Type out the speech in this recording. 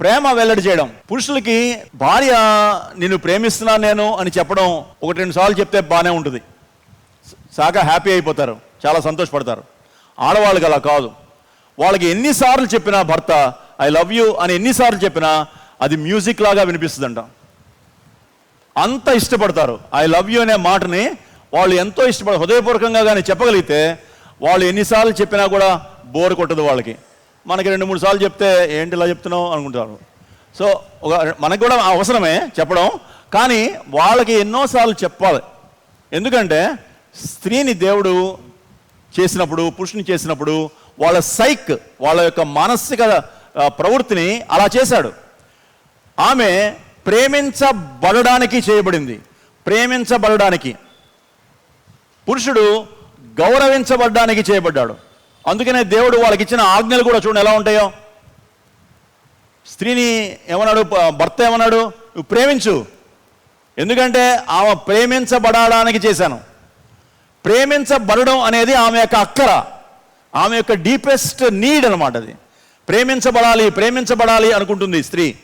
ప్రేమ వెల్లడి చేయడం. పురుషులకి భార్య నిన్ను ప్రేమిస్తున్నా నేను అని చెప్పడం ఒకటి రెండు సార్లు చెప్తే బాగానే ఉంటుంది. సాగా హ్యాపీ అయిపోతారు. చాలా సంతోషపడతారు. ఆడవాళ్ళకి అలా కాదు. వాళ్ళకి ఎన్నిసార్లు చెప్పినా భర్త ఐ లవ్ యూ అని ఎన్నిసార్లు చెప్పినా అది మ్యూజిక్ లాగా వినిపిస్తుందంట. అంత ఇష్టపడతారు. ఐ లవ్ యూ అనే మాటని వాళ్ళు ఎంతో ఇష్టపడ హృదయపూర్వకంగా కానీ చెప్పగలిగితే వాళ్ళు ఎన్నిసార్లు చెప్పినా కూడా బోర్ కొట్టదు వాళ్ళకి. మనకి రెండు మూడు సార్లు చెప్తే ఏంటి ఇలా చెప్తున్నావు అనుకుంటారు. సో ఒక మనకు కూడా అవసరమే చెప్పడం కానీ వాళ్ళకి ఎన్నోసార్లు చెప్పాలి. ఎందుకంటే స్త్రీని దేవుడు చేసినప్పుడు పురుషుని చేసినప్పుడు వాళ్ళ సైక్ వాళ్ళ యొక్క మానసిక ప్రవృత్తిని అలా చేశాడు. ఆమె ప్రేమించబడడానికి చేయబడింది. ప్రేమించబడడానికి. పురుషుడు గౌరవించబడడానికి చేయబడ్డాడు. అందుకనే దేవుడు వాళ్ళకి ఇచ్చిన ఆజ్ఞలు కూడా చూడండి ఎలా ఉంటాయో. స్త్రీని ఏమన్నాడు? భర్త ఏమన్నాడు? నువ్వు ప్రేమించు. ఎందుకంటే ఆమె ప్రేమించబడడానికి చేశాను. ప్రేమించబడడం అనేది ఆమె యొక్క అక్కర ఆమె యొక్క డీపెస్ట్ నీడ్ అనమాట అది. ప్రేమించబడాలి ప్రేమించబడాలి అనుకుంటుంది స్త్రీ.